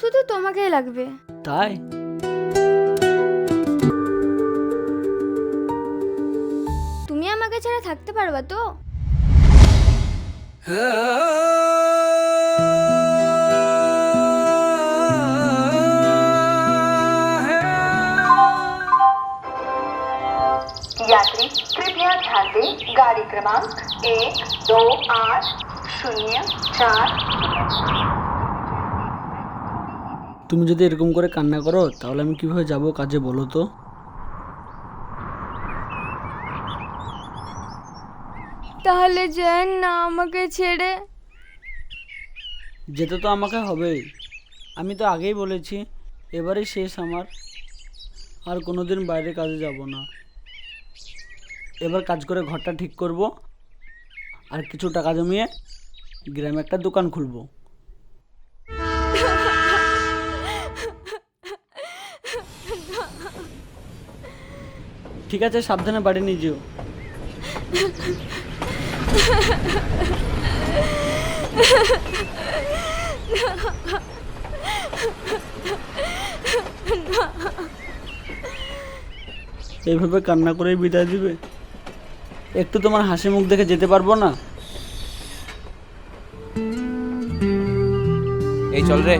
শুধু তোমাকেই লাগবে তাই তুমি আমাকে ছাড়া থাকতে পারবা তো यात्री कृपया ध्यान दें गाड़ी क्रमांक एक दो आठ शून्य चार তুমি যদি এরকম করে কান্না করো তাহলে আমি কীভাবে যাব কাজে বলো তো? তাহলে যেন না আমাকে ছেড়ে। যেতে তো আমাকে হবেই। আমি তো আগেই বলেছি এবারেই শেষ আমার। আর কোনোদিন বাইরে কাজে যাব না। এবার কাজ করে ঘরটা ঠিক করব আর কিছু টাকা জমিয়ে গ্রামে একটা দোকান খুলবো। ঠিক আছে, সাবধানে বাড়ি নিয়ে যেও। এইভাবে কান্না করেই বিদায় দিবে? একটু তোমার হাসি মুখ দেখে যেতে পারব না? এই চল রে।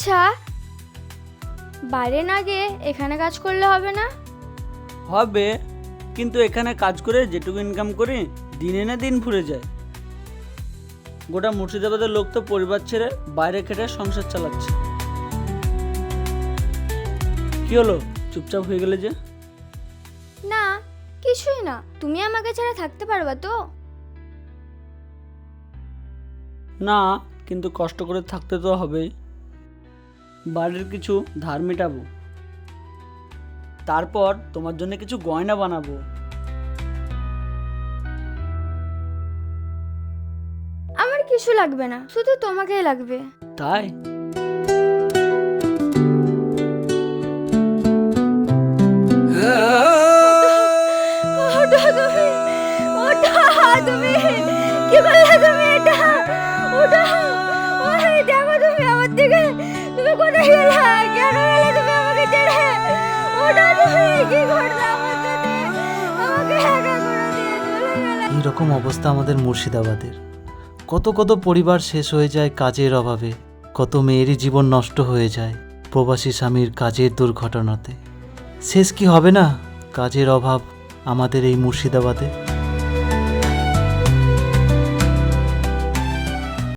আচ্ছা বাইরে না গিয়ে এখানে কাজ করলে হবে না? হবে কিন্তু এখানে কাজ করে যেটুকু ইনকাম করি দিন এনে দিন ফুরে যায়। গোটা মুর্শিদাবাদের লোক তো পরিবার ছেড়ে বাইরে খেটে সংসার চালাচ্ছে। কি হলো? চুপচাপ হয়ে গেলে যে? না কিছুই না। তুমি আমাকে ছাড়া থাকতে পারবা তো? না কিন্তু কষ্ট করে থাকতে তো হবেই। বাড়ির কিছু ধার মেটাবো তারপর তোমার জন্য কিছু গয়না বানাবো আমার কিছু লাগবে না শুধু তোমাকেই লাগবে তাই ওটা তুমি ওটা তুমি কি করলে গেলে কেন তুমি আমাকে ছেড়ে ওটা তুমি কি অবস্থা আমাদের মুর্শিদাবাদের। কত কত পরিবার শেষ হয়ে যায় কাজের অভাবে, কত মেয়েরই জীবন নষ্ট হয়ে যায় প্রবাসী স্বামীর কাজের দুর্ঘটনাতে। শেষ কি হবে না? কাজের অভাব আমাদের এই মুর্শিদাবাদে।